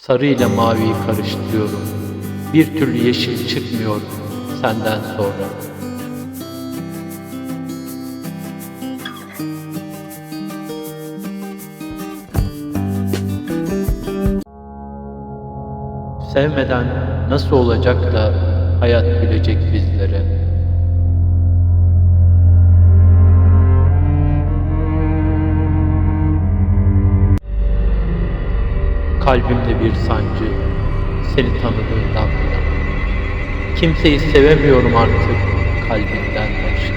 Sarı ile maviyi karıştırıyorum. Bir türlü yeşil çıkmıyor senden sonra. Sevmeden nasıl olacak da hayat bilecek bizlere? Kalbimde bir sancı seni tanıdığımdan bu yana. Kimseyi sevemiyorum artık kalbinden başka.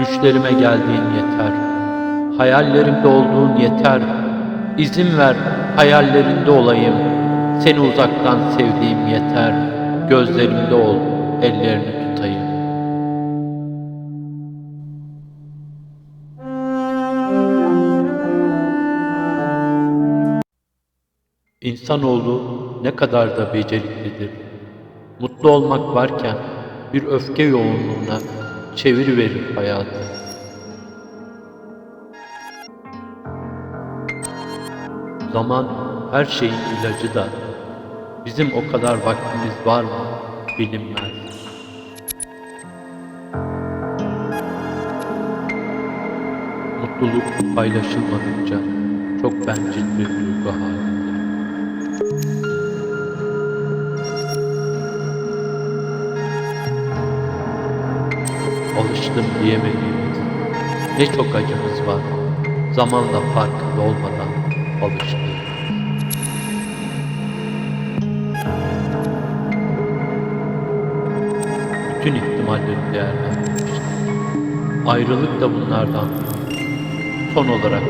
Düşlerime geldiğin yeter. Hayallerimde olduğun yeter. İzin ver hayallerinde olayım. Seni uzaktan sevdiğim yeter. Gözlerimde ol, ellerini İnsanoğlu ne kadar da beceriklidir. Mutlu olmak varken bir öfke yoğunluğuna çeviriverir hayatı. Zaman her şeyin ilacı da bizim o kadar vaktimiz var mı bilinmez. Mutluluk paylaşılmadıkça çok bencil bir duygu halindedir. Alıştım diyemediğimiz ne çok acımız var. Zamanla farkında olmadan alıştığımız. Bütün ihtimalleri değerlendirmiştim. Ayrılık da bunlardan son olarak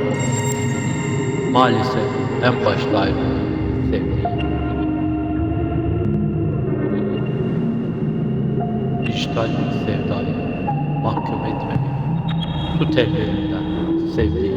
maalesef en başta ayrıldım sevdiğim. mahkum etme bu tebliğinden safety.